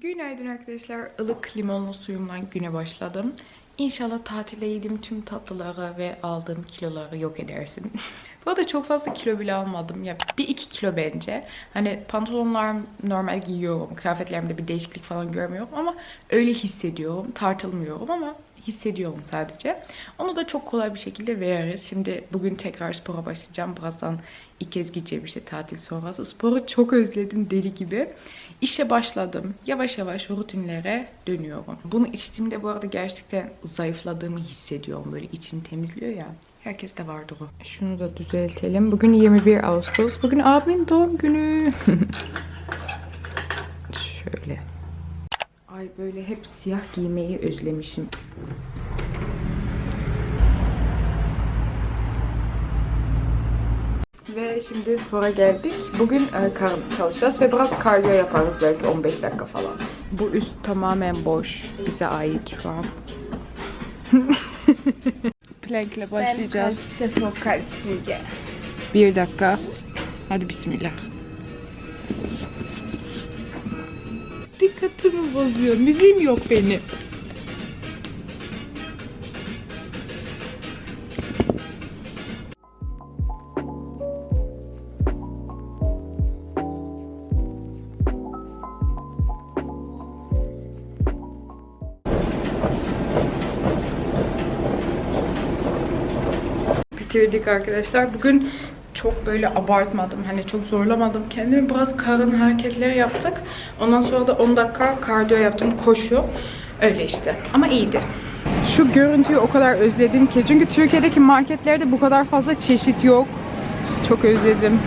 Günaydın arkadaşlar. Ilık limonlu suyumla güne başladım. İnşallah tatilde yediğim tüm tatlıları ve aldığım kiloları yok edersin. Bu arada çok fazla kilo bile almadım. Ya bir iki kilo bence. Hani pantolonlarım normal giyiyorum. Kıyafetlerimde bir değişiklik falan görmüyorum ama öyle hissediyorum. Tartılmıyorum ama hissediyorum sadece. Onu da çok kolay bir şekilde veririz. Şimdi bugün tekrar spora başlayacağım. Birazdan ilk kez gideceğim işte tatil sonrası. Sporu çok özledim deli gibi. İşe başladım. Yavaş yavaş rutinlere dönüyorum. Bunu içtiğimde bu arada gerçekten zayıfladığımı hissediyorum. Böyle içini temizliyor ya. Herkes de vardır o. Şunu da düzeltelim. Bugün 21 Ağustos. Bugün abimin doğum günü. Şöyle. Ay böyle hep siyah giymeyi özlemişim. Ve şimdi spora geldik. Bugün e, çalışacağız ve biraz kardiyo yaparız belki 15 dakika falan. Bu üst tamamen boş. Bize ait şu an. Plank ile başlayacağız. Sıfır kalpsiyle. Bir dakika. Hadi bismillah. Dikkatimi bozuyor. Müziğim yok benim. bitirdik arkadaşlar. Bugün çok böyle abartmadım. Hani çok zorlamadım kendimi. Biraz karın hareketleri yaptık. Ondan sonra da 10 dakika kardiyo yaptım. Koşu. Öyle işte. Ama iyiydi. Şu görüntüyü o kadar özledim ki. Çünkü Türkiye'deki marketlerde bu kadar fazla çeşit yok. Çok özledim.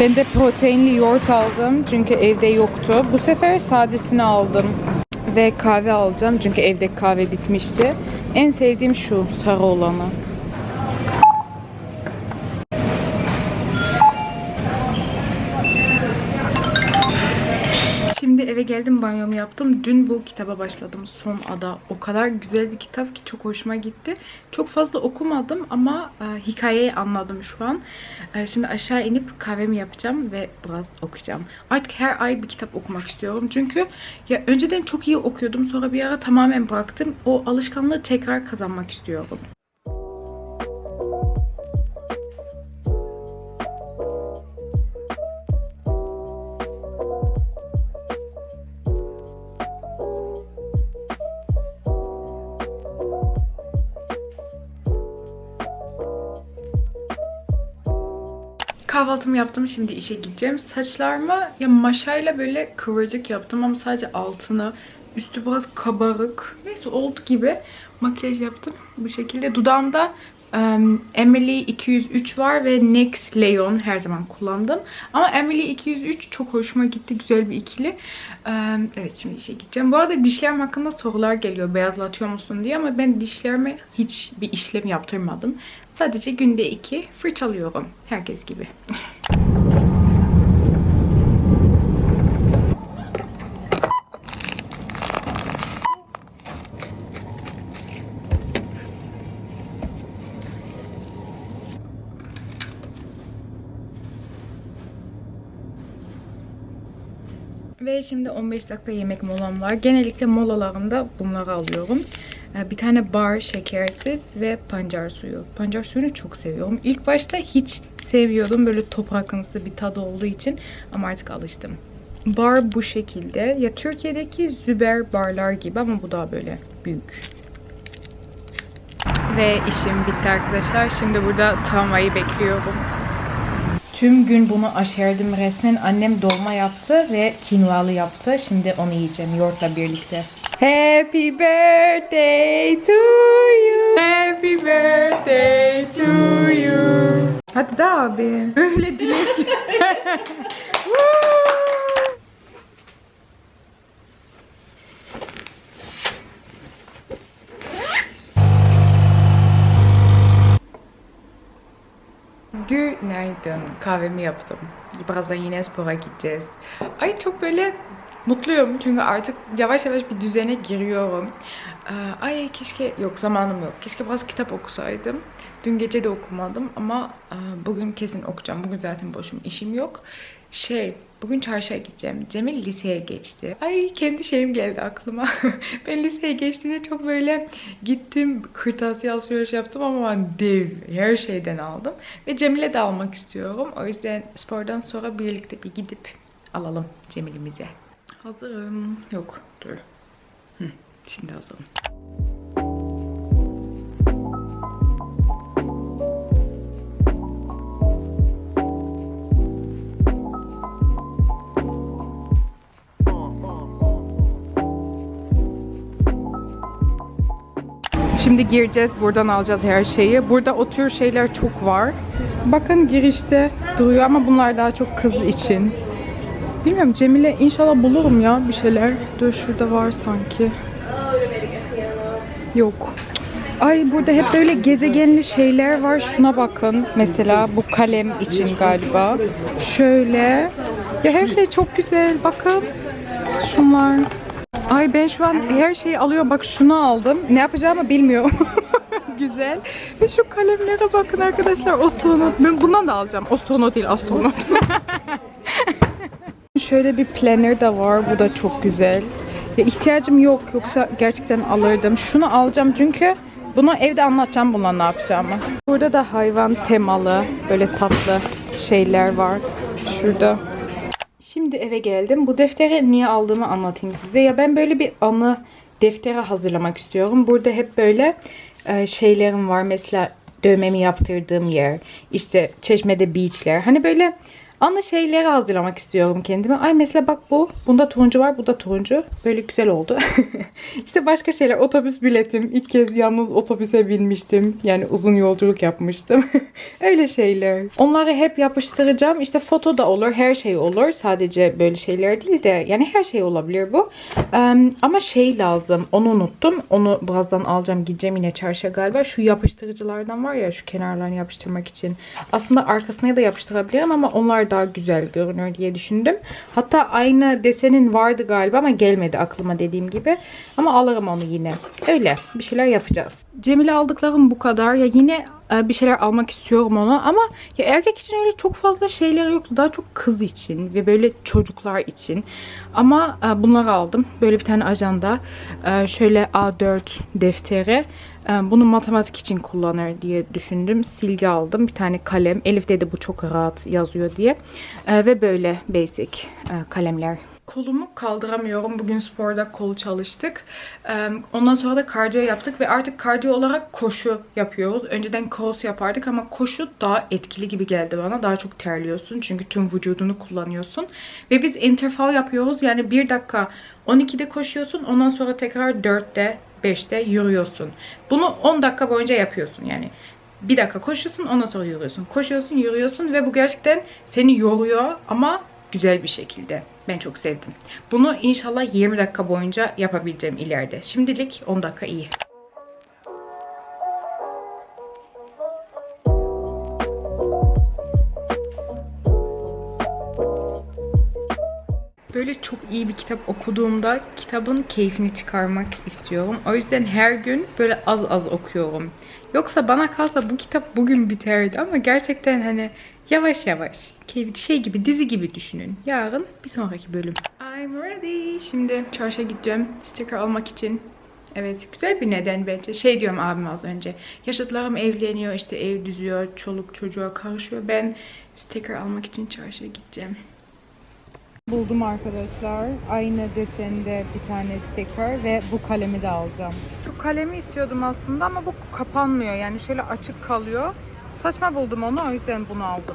Ben de proteinli yoğurt aldım. Çünkü evde yoktu. Bu sefer sadesini aldım. Ve kahve alacağım. Çünkü evde kahve bitmişti. En sevdiğim şu sarı olanı. Şimdi eve geldim banyomu yaptım. Dün bu kitaba başladım. Son Ada. O kadar güzel bir kitap ki çok hoşuma gitti. Çok fazla okumadım ama e, hikayeyi anladım şu an. E, şimdi aşağı inip kahvemi yapacağım ve biraz okuyacağım. Artık her ay bir kitap okumak istiyorum. Çünkü ya önceden çok iyi okuyordum. Sonra bir ara tamamen bıraktım. O alışkanlığı tekrar kazanmak istiyorum. Kahvaltımı yaptım. Şimdi işe gideceğim. Saçlarımı ya maşayla böyle kıvırcık yaptım ama sadece altını. Üstü biraz kabarık. Neyse oldu gibi. Makyaj yaptım. Bu şekilde. Dudağımda em, Emily 203 var ve NYX Leon her zaman kullandım. Ama Emily 203 çok hoşuma gitti. Güzel bir ikili. Em, evet şimdi işe gideceğim. Bu arada dişlerim hakkında sorular geliyor. Beyazlatıyor musun diye ama ben dişlerime hiç bir işlem yaptırmadım. Sadece günde iki fırçalıyorum. Herkes gibi. Şimdi 15 dakika yemek molam var. Genellikle molalarımda bunları alıyorum. Ee, Bir tane bar şekersiz ve pancar suyu. Pancar suyunu çok seviyorum. İlk başta hiç sevmiyordum. Böyle toprakımsı bir tadı olduğu için. Ama artık alıştım. Bar bu şekilde. Ya Türkiye'deki Züber barlar gibi ama bu daha böyle büyük. Ve işim bitti arkadaşlar. Şimdi burada tramvayı bekliyorum. Tüm gün bunu aşerdim resmen. Annem dolma yaptı ve kinvalı yaptı. Şimdi onu yiyeceğim yoğurtla birlikte. Happy birthday to you. Happy birthday to you. Hadi de abi. Öyle dilek. Günaydın. Kahvemi yaptım. Birazdan yine spora gideceğiz. Ay çok böyle mutluyum çünkü artık yavaş yavaş bir düzene giriyorum. Ee, Ay keşke yok zamanım yok. Keşke biraz kitap okusaydım. Dün gece de okumadım ama e, bugün kesin okuyacağım. Bugün zaten boşum işim yok. Şey, bugün çarşıya gideceğim. Cemil liseye geçti. Ay kendi şeyim geldi aklıma. ben liseye geçtiğinde çok böyle gittim kırtasiye alışveriş yaptım ama ben dev her şeyden aldım. Ve Cemil'e de almak istiyorum. O yüzden spordan sonra birlikte bir gidip alalım Cemil'imize. Hazırım. Yok dur. Hı, şimdi hazırım. Şimdi gireceğiz. Buradan alacağız her şeyi. Burada o tür şeyler çok var. Bakın girişte duruyor ama bunlar daha çok kız için. Bilmiyorum Cemile inşallah bulurum ya bir şeyler. Dur şurada var sanki. Yok. Ay burada hep böyle gezegenli şeyler var. Şuna bakın. Mesela bu kalem için galiba. Şöyle. Ya her şey çok güzel. Bakın. Şunlar. Ay ben şu an her şeyi alıyorum. Bak şunu aldım. Ne yapacağımı bilmiyorum. Güzel. Ve şu kalemlere bakın arkadaşlar. Astronot. Ben bundan da alacağım. Astronot değil astronot. Şöyle bir planner de var. Bu da çok güzel. Ya ihtiyacım yok. Yoksa gerçekten alırdım. Şunu alacağım çünkü bunu evde anlatacağım bununla ne yapacağımı. Burada da hayvan temalı böyle tatlı şeyler var. Şurada Şimdi eve geldim. Bu defteri niye aldığımı anlatayım size. Ya ben böyle bir anı defteri hazırlamak istiyorum. Burada hep böyle e, şeylerim var. Mesela dövmemi yaptırdığım yer. işte çeşmede beachler. Hani böyle anı şeyleri hazırlamak istiyorum kendime. Ay mesela bak bu. Bunda turuncu var. Bu da turuncu. Böyle güzel oldu. işte başka şeyler. Otobüs biletim. İlk kez yalnız otobüse binmiştim. Yani uzun yolculuk yapmıştım. Öyle şeyler. Onları hep yapıştıracağım. İşte foto da olur. Her şey olur. Sadece böyle şeyler değil de. Yani her şey olabilir bu. Em, ama şey lazım. Onu unuttum. Onu birazdan alacağım. Gideceğim yine çarşıya galiba. Şu yapıştırıcılardan var ya. Şu kenarlarını yapıştırmak için. Aslında arkasına da yapıştırabilirim ama onlar daha güzel görünür diye düşündüm. Hatta aynı desenin vardı galiba ama gelmedi aklıma dediğim gibi. Ama alırım onu yine. Öyle bir şeyler yapacağız. Cemile aldıklarım bu kadar. Ya yine e, bir şeyler almak istiyorum ona ama ya erkek için öyle çok fazla şeyler yoktu. Daha çok kız için ve böyle çocuklar için. Ama e, bunları aldım. Böyle bir tane ajanda. e, Şöyle A4 defteri. E, Bunu matematik için kullanır diye düşündüm. Silgi aldım. Bir tane kalem. Elif dedi bu çok rahat yazıyor diye. E, Ve böyle basic e, kalemler. Kolumu kaldıramıyorum. Bugün sporda kol çalıştık. Ee, Ondan sonra da kardiyo yaptık ve artık kardiyo olarak koşu yapıyoruz. Önceden cross yapardık ama koşu daha etkili gibi geldi bana. Daha çok terliyorsun çünkü tüm vücudunu kullanıyorsun. Ve biz interval yapıyoruz. Yani 1 dakika 12'de koşuyorsun. Ondan sonra tekrar 4'te 5'te yürüyorsun. Bunu 10 dakika boyunca yapıyorsun yani. Bir dakika koşuyorsun ondan sonra yürüyorsun. Koşuyorsun yürüyorsun ve bu gerçekten seni yoruyor ama güzel bir şekilde. Ben çok sevdim. Bunu inşallah 20 dakika boyunca yapabileceğim ileride. Şimdilik 10 dakika iyi. Böyle çok iyi bir kitap okuduğumda kitabın keyfini çıkarmak istiyorum. O yüzden her gün böyle az az okuyorum. Yoksa bana kalsa bu kitap bugün biterdi ama gerçekten hani yavaş yavaş şey gibi dizi gibi düşünün. Yarın bir sonraki bölüm. I'm ready. Şimdi çarşıya gideceğim sticker almak için. Evet güzel bir neden bence. Şey diyorum abim az önce. Yaşıtlarım evleniyor işte ev düzüyor. Çoluk çocuğa karışıyor. Ben sticker almak için çarşıya gideceğim. Buldum arkadaşlar. Aynı desende bir tane sticker ve bu kalemi de alacağım. Şu kalemi istiyordum aslında ama bu kapanmıyor. Yani şöyle açık kalıyor. Saçma buldum onu o yüzden bunu aldım.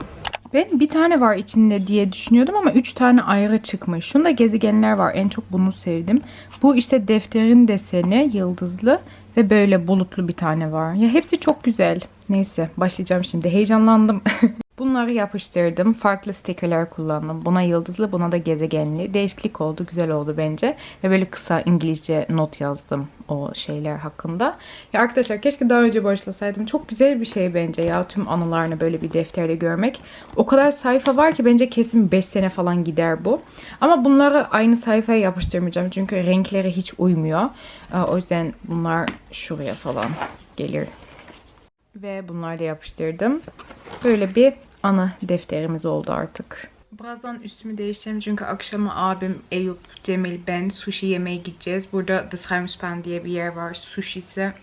Ben bir tane var içinde diye düşünüyordum ama üç tane ayrı çıkmış. Şunda gezegenler var. En çok bunu sevdim. Bu işte defterin deseni yıldızlı ve böyle bulutlu bir tane var. Ya hepsi çok güzel. Neyse başlayacağım şimdi. Heyecanlandım. Bunları yapıştırdım. Farklı stickerler kullandım. Buna yıldızlı, buna da gezegenli. Değişiklik oldu, güzel oldu bence. Ve böyle kısa İngilizce not yazdım o şeyler hakkında. Ya arkadaşlar keşke daha önce başlasaydım. Çok güzel bir şey bence ya tüm anılarını böyle bir defterde görmek. O kadar sayfa var ki bence kesin 5 sene falan gider bu. Ama bunları aynı sayfaya yapıştırmayacağım. Çünkü renkleri hiç uymuyor. O yüzden bunlar şuraya falan gelir. Ve bunları da yapıştırdım. Böyle bir ana defterimiz oldu artık. Birazdan üstümü değiştireceğim çünkü akşama abim, Eyüp, Cemil, ben sushi yemeye gideceğiz. Burada The Schuimspan diye bir yer var. Sushi'si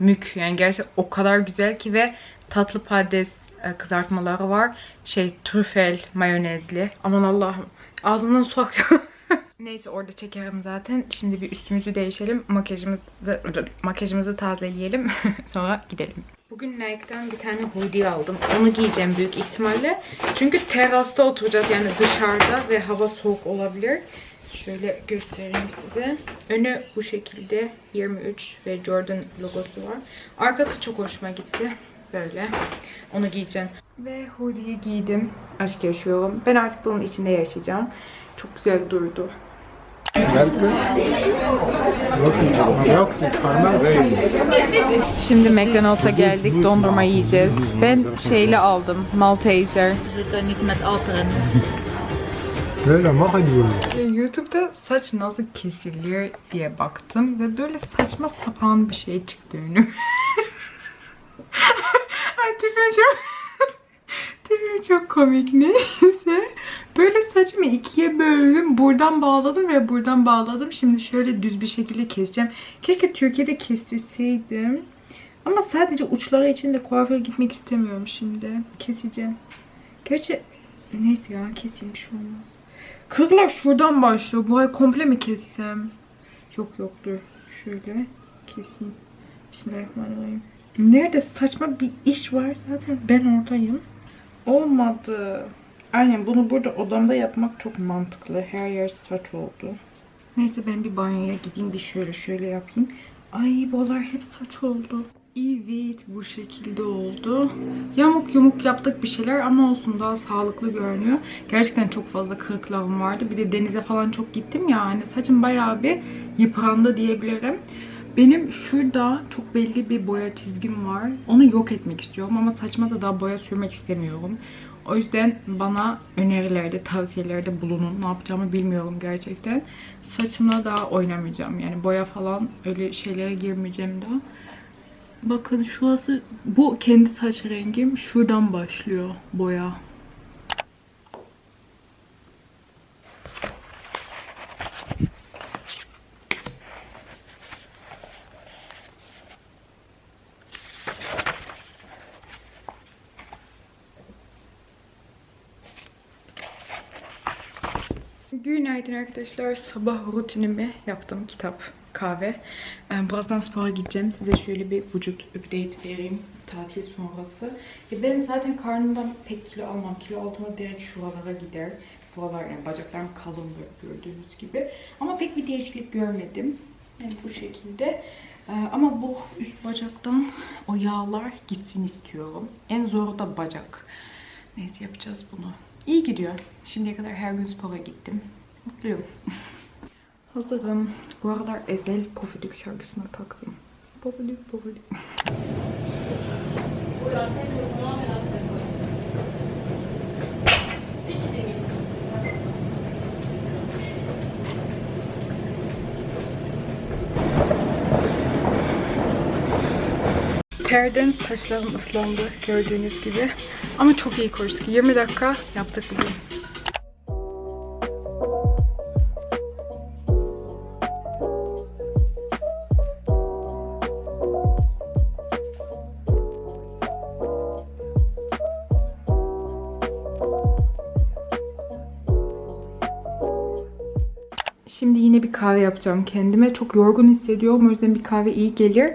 mük. Yani gerçekten o kadar güzel ki ve tatlı patates e, kızartmaları var. Şey trüfel mayonezli. Aman Allah'ım. Ağzımdan su akıyor. Neyse orada çekerim zaten. Şimdi bir üstümüzü değişelim. Makyajımızı, makyajımızı tazeleyelim. Sonra gidelim. Bugün Nike'dan bir tane hoodie aldım. Onu giyeceğim büyük ihtimalle. Çünkü terasta oturacağız yani dışarıda ve hava soğuk olabilir. Şöyle göstereyim size. Önü bu şekilde 23 ve Jordan logosu var. Arkası çok hoşuma gitti. Böyle. Onu giyeceğim. Ve hoodie'yi giydim. Aşk yaşıyorum. Ben artık bunun içinde yaşayacağım. Çok güzel durdu. Şimdi McDonald's'a geldik. Dondurma yiyeceğiz. Ben şeyle aldım. Malteser. Böyle mahalleli. YouTube'da saç nasıl kesilir diye baktım ve böyle saçma sapan bir şey çıktı önüme. Ay tipim çok... tipim çok komik neyse. Böyle saçımı ikiye böldüm. Buradan bağladım ve buradan bağladım. Şimdi şöyle düz bir şekilde keseceğim. Keşke Türkiye'de kestirseydim. Ama sadece uçları için de kuaföre gitmek istemiyorum şimdi. Keseceğim. Gerçi neyse ya keseyim bir şey olmaz. Kırklar şuradan başlıyor. Bu ay komple mi kessem? Yok yok dur. Şöyle keseyim. Bismillahirrahmanirrahim. Nerede saçma bir iş var zaten ben oradayım. Olmadı. Aynen bunu burada odamda yapmak çok mantıklı. Her yer saç oldu. Neyse ben bir banyoya gideyim bir şöyle şöyle yapayım. Ay buralar hep saç oldu. Evet bu şekilde oldu. Yamuk yumuk yaptık bir şeyler ama olsun daha sağlıklı görünüyor. Gerçekten çok fazla kırıklarım vardı. Bir de denize falan çok gittim ya. Hani saçım bayağı bir yıprandı diyebilirim. Benim şurada çok belli bir boya çizgim var. Onu yok etmek istiyorum ama saçma da daha boya sürmek istemiyorum. O yüzden bana önerilerde, tavsiyelerde bulunun. Ne yapacağımı bilmiyorum gerçekten. Saçımla daha oynamayacağım. Yani boya falan öyle şeylere girmeyeceğim daha. Bakın şurası bu kendi saç rengim. Şuradan başlıyor boya. Günaydın arkadaşlar. Sabah rutinimi yaptım. Kitap, kahve. Ee, Birazdan spora gideceğim. Size şöyle bir vücut update vereyim. Tatil sonrası. Ya ben zaten karnımdan pek kilo almam. Kilo aldığımda direkt şuralara gider. Buralar yani bacaklarım kalın böyle gördüğünüz gibi. Ama pek bir değişiklik görmedim. Yani bu şekilde. Ee, Ama bu üst bacaktan o yağlar gitsin istiyorum. En zoru da bacak. Neyse yapacağız bunu. İyi gidiyor. Şimdiye kadar her gün spora gittim. Mutluyum. Hazırım. Bu aralar Ezel Pofuduk şarkısına taktım. Pofuduk pofuduk. Terden saçlarım ıslandı gördüğünüz gibi. Ama çok iyi koştuk. 20 dakika yaptık bugün. Şimdi yine bir kahve yapacağım kendime. Çok yorgun hissediyorum. O yüzden bir kahve iyi gelir.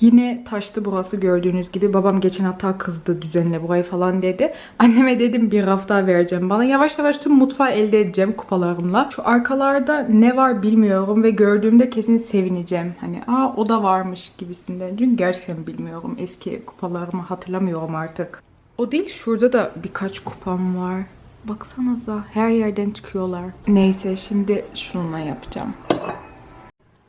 Yine taştı burası gördüğünüz gibi. Babam geçen hatta kızdı düzenle burayı falan dedi. Anneme dedim bir rafta vereceğim bana. Yavaş yavaş tüm mutfağı elde edeceğim kupalarımla. Şu arkalarda ne var bilmiyorum ve gördüğümde kesin sevineceğim. Hani aa o da varmış gibisinden. Çünkü gerçekten bilmiyorum. Eski kupalarımı hatırlamıyorum artık. O değil şurada da birkaç kupam var. Baksanıza her yerden çıkıyorlar. Neyse şimdi şununla yapacağım.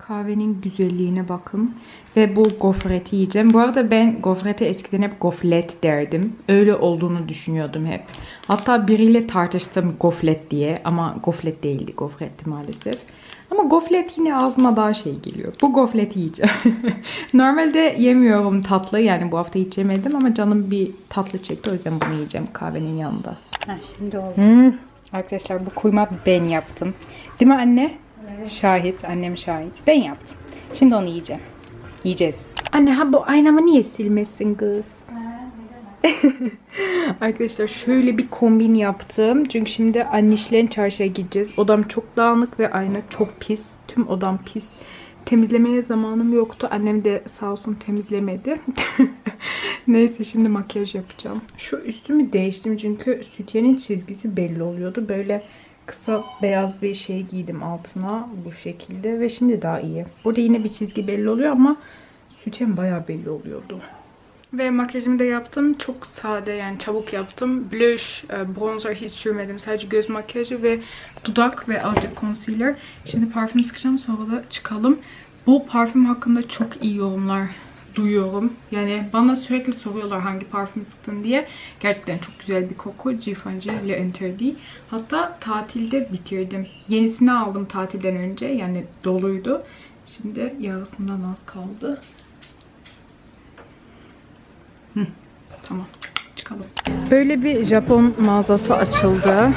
Kahvenin güzelliğine bakın. Ve bu gofreti yiyeceğim. Bu arada ben gofrete eskiden hep goflet derdim. Öyle olduğunu düşünüyordum hep. Hatta biriyle tartıştım goflet diye. Ama goflet değildi. Gofretti maalesef. Ama goflet yine ağzıma daha şey geliyor. Bu gofleti yiyeceğim. Normalde yemiyorum tatlı. Yani bu hafta hiç yemedim ama canım bir tatlı çekti. O yüzden bunu yiyeceğim kahvenin yanında. Ha, şimdi oldu. Hmm, Arkadaşlar bu kuyma ben yaptım. Değil mi anne? Şahit. Annem şahit. Ben yaptım. Şimdi onu yiyeceğim. Yiyeceğiz. Anne ha bu aynamı niye silmesin kız? Arkadaşlar şöyle bir kombin yaptım. Çünkü şimdi annişlerin çarşıya gideceğiz. Odam çok dağınık ve ayna çok pis. Tüm odam pis. Temizlemeye zamanım yoktu. Annem de sağ olsun temizlemedi. Neyse şimdi makyaj yapacağım. Şu üstümü değiştim çünkü sütyenin çizgisi belli oluyordu. Böyle kısa beyaz bir şey giydim altına bu şekilde ve şimdi daha iyi. Burada yine bir çizgi belli oluyor ama sütyen bayağı belli oluyordu. Ve makyajımı da yaptım. Çok sade yani çabuk yaptım. Blush, e, bronzer hiç sürmedim. Sadece göz makyajı ve dudak ve azıcık concealer. Şimdi parfüm sıkacağım sonra da çıkalım. Bu parfüm hakkında çok iyi yorumlar duyuyorum. Yani bana sürekli soruyorlar hangi parfüm sıktın diye. Gerçekten çok güzel bir koku. Givenchy Le Interdit. Hatta tatilde bitirdim. Yenisini aldım tatilden önce. Yani doluydu. Şimdi yarısından az kaldı. Tamam. Çıkalım. Böyle bir Japon mağazası açıldı.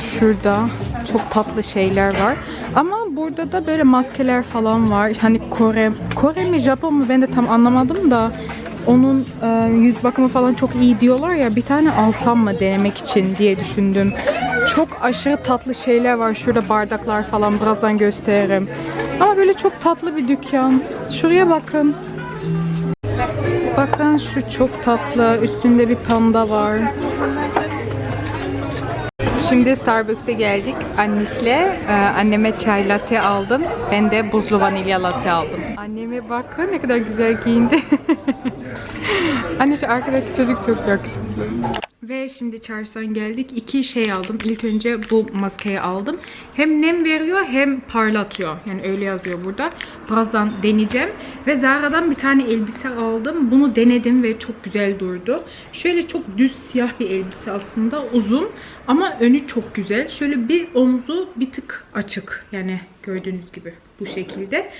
Şurada çok tatlı şeyler var. Ama burada da böyle maskeler falan var. Hani Kore. Kore mi Japon mu ben de tam anlamadım da onun e, yüz bakımı falan çok iyi diyorlar ya bir tane alsam mı denemek için diye düşündüm. Çok aşırı tatlı şeyler var. Şurada bardaklar falan birazdan gösteririm. Ama böyle çok tatlı bir dükkan. Şuraya bakın. Bakın şu çok tatlı. Üstünde bir panda var. Şimdi Starbucks'a geldik annişle. Ee, anneme çay latte aldım. Ben de buzlu vanilya latte aldım. Anneme bakın ne kadar güzel giyindi. Anne şu arkadaki çocuk çok yakışıklı. Şimdi çarşıdan geldik. İki şey aldım. İlk önce bu maskeyi aldım. Hem nem veriyor hem parlatıyor. Yani öyle yazıyor burada. Birazdan deneyeceğim. Ve Zara'dan bir tane elbise aldım. Bunu denedim ve çok güzel durdu. Şöyle çok düz siyah bir elbise aslında. Uzun ama önü çok güzel. Şöyle bir omzu bir tık açık. Yani gördüğünüz gibi bu şekilde.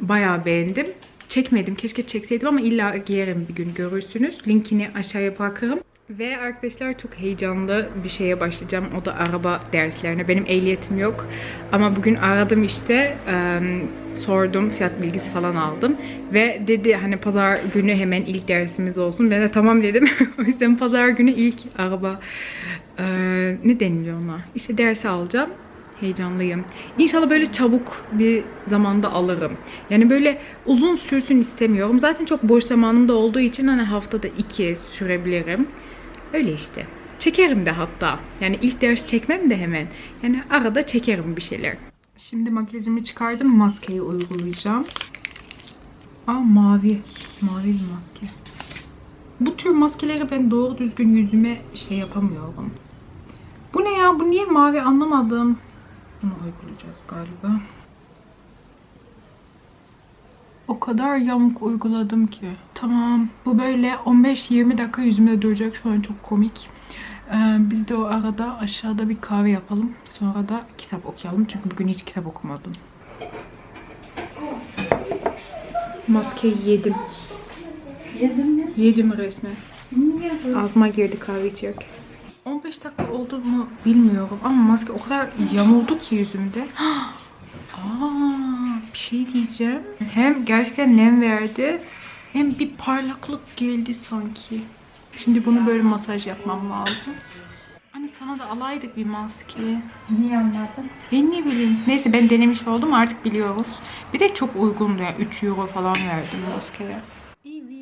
Bayağı beğendim. Çekmedim. Keşke çekseydim ama illa giyerim bir gün görürsünüz. Linkini aşağıya bırakırım. Ve arkadaşlar çok heyecanlı bir şeye başlayacağım. O da araba derslerine. Benim ehliyetim yok. Ama bugün aradım işte. e, sordum. Fiyat bilgisi falan aldım. Ve dedi hani pazar günü hemen ilk dersimiz olsun. Ben de tamam dedim. o yüzden pazar günü ilk araba e, ne deniliyor ona? İşte dersi alacağım. Heyecanlıyım. İnşallah böyle çabuk bir zamanda alırım. Yani böyle uzun sürsün istemiyorum. Zaten çok boş zamanım da olduğu için hani haftada iki sürebilirim. Öyle işte. Çekerim de hatta. Yani ilk ders çekmem de hemen. Yani arada çekerim bir şeyler. Şimdi makyajımı çıkardım. Maskeyi uygulayacağım. Aa mavi. Mavi bir maske. Bu tür maskeleri ben doğru düzgün yüzüme şey yapamıyorum. Bu ne ya? Bu niye mavi anlamadım. Bunu uygulayacağız galiba. O kadar yamuk uyguladım ki. Tamam. Bu böyle 15-20 dakika yüzümde duracak. Şu an çok komik. Ee, biz de o arada aşağıda bir kahve yapalım. Sonra da kitap okuyalım. Çünkü bugün hiç kitap okumadım. Maskeyi yedim. Yedin mi? Yedim resmen. Niye? Ağzıma girdi kahve içerken. 15 dakika oldu mu bilmiyorum ama maske o kadar yamuldu ki yüzümde. Aa, bir şey diyeceğim. Hem gerçekten nem verdi hem bir parlaklık geldi sanki. Şimdi bunu böyle masaj yapmam lazım. Hani sana da alaydık bir maske. Niye anladın? Ben ne bileyim. Neyse ben denemiş oldum artık biliyoruz. Bir de çok uygundu yani 3 euro falan verdim maskeye.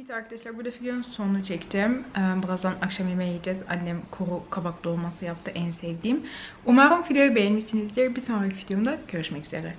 Evet arkadaşlar burada videonun sonunu çektim. Ee, Birazdan akşam yemeği yiyeceğiz. Annem kuru kabak dolması yaptı en sevdiğim. Umarım videoyu beğenmişsinizdir. Bir sonraki videomda görüşmek üzere.